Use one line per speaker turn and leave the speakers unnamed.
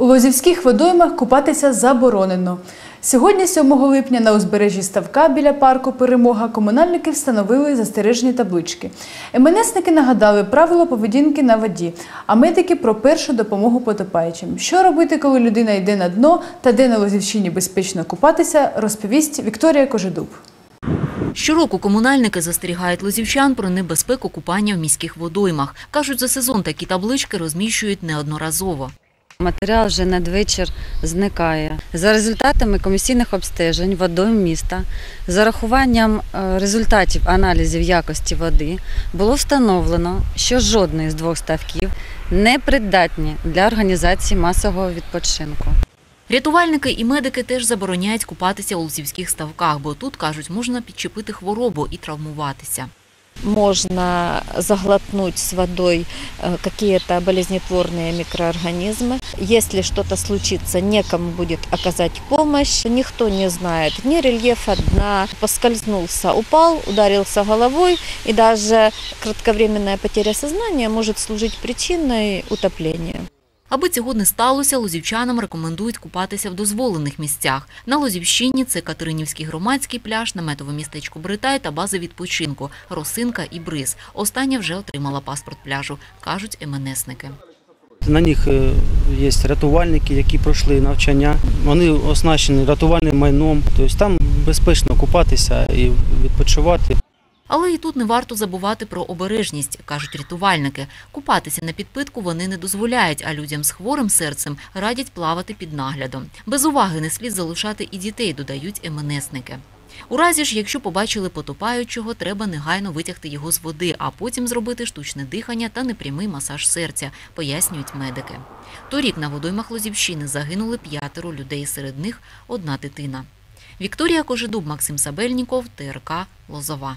У Лозівських водоймах купатися заборонено. Сьогодні, 7 липня, на узбережжі Ставка біля парку Перемога комунальники встановили застережені таблички. МНСники нагадали правила поведінки на воді, а медики про першу допомогу потопаючим. Що робити, коли людина йде на дно та де на Лозівщині безпечно купатися, розповість Вікторія Кожедуб.
Щороку комунальники застерігають лозівчан про небезпеку купання в міських водоймах. Кажуть, за сезон такі таблички розміщують неодноразово.
Матеріал вже надвечір зникає. За результатами комісійних обстежень водойм міста, з урахуванням е, результатів аналізів якості води, було встановлено, що жодний з двох ставків не придатні для організації масового відпочинку.
Рятувальники і медики теж забороняють купатися у лозівських ставках, бо тут, кажуть, можна підчепити хворобу і травмуватися
можно заглотнуть с водой э, какие-то болезнетворные микроорганизмы. Если что-то случится, некому будет оказать помощь. Никто не знает ни рельефа дна. Поскользнулся, упал, ударился головой, и даже кратковременная потеря сознания может служить причиной утопления.
Аби цього не сталося, лозівчанам рекомендують купатися в дозволених місцях. На Лозівщині це Катеринівський громадський пляж, наметове містечко Бритай та бази відпочинку – Росинка і Бриз. Остання вже отримала паспорт пляжу, кажуть МНСники.
На них е, є рятувальники, які пройшли навчання. Вони оснащені рятувальним майном. Тобто там безпечно купатися і відпочивати.
Але і тут не варто забувати про обережність, кажуть рятувальники. Купатися на підпитку вони не дозволяють, а людям з хворим серцем радять плавати під наглядом. Без уваги не слід залишати і дітей, додають МНСники. У разі ж, якщо побачили потопаючого, треба негайно витягти його з води, а потім зробити штучне дихання та непрямий масаж серця, пояснюють медики. Торік на водоймах Лозівщини загинули п'ятеро людей, серед них одна дитина. Вікторія Кожедуб, Максим Сабельніков, ТРК Лозова.